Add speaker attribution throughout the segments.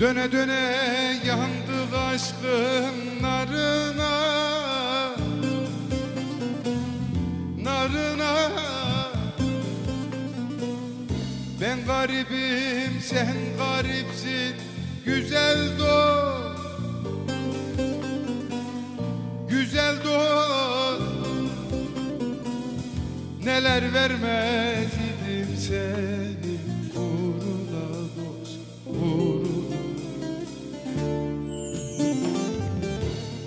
Speaker 1: Döne döne yandık aşkın narına. Narına. Ben garibim sen garipsin Güzel dost. Güzel dost. Neler vermez idim senin uğruna dost. Uğruna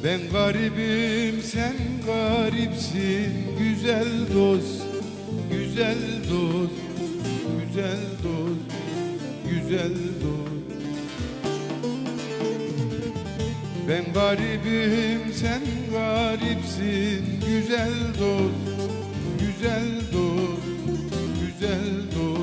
Speaker 1: Ben garibim sen garipsin. Güzel dost güzel dost güzel dost güzel dost. Ben garibim sen garipsin. Güzel dost güzel dost güzel dost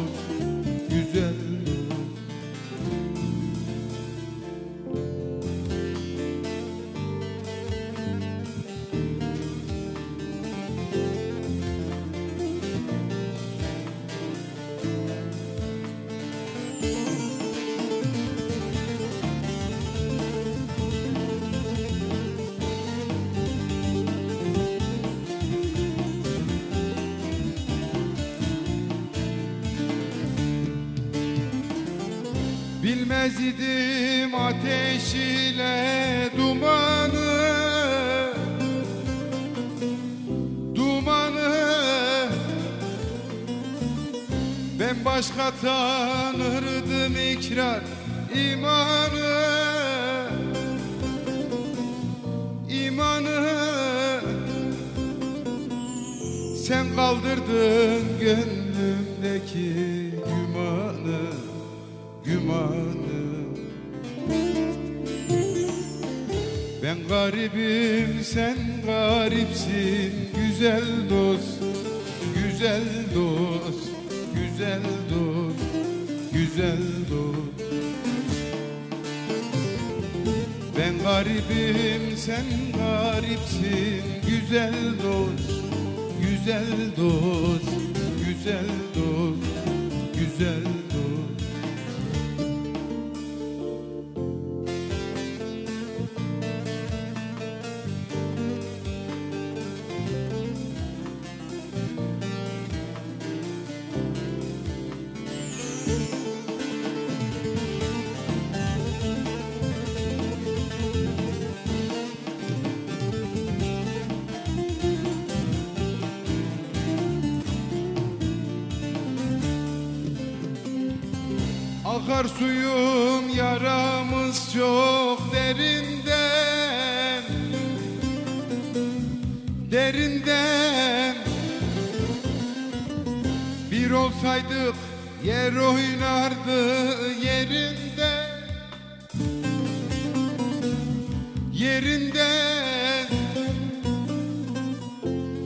Speaker 1: Bilmez idim ateş ile dumanı. Dumanı. Ben başka tanırdım ikrar imanı. İmanı. Sen kaldırdın gönlümdeki gümanı gümanı Ben garibim sen garipsin. Güzel dost Güzel dost güzel dost güzel dost. Ben garibim sen garipsin. Güzel dost Güzel dost güzel dost güzel dost Akar suyum yaramız çok derinden. Derinden. Bir olsaydık yer oynardı yerinde. Yerinden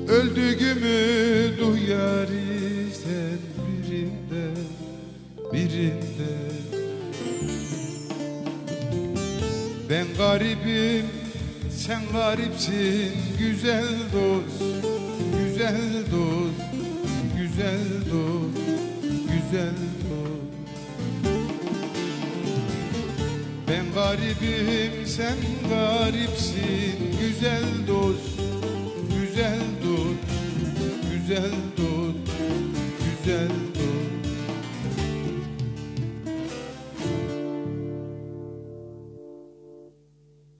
Speaker 1: Öldüğümü duyar isen birinden birinde. Ben garibim sen garipsin güzel dost güzel dost güzel dost güzel dur Ben garibim sen garipsin. Güzel dost Güzel dur, güzel dur, güzel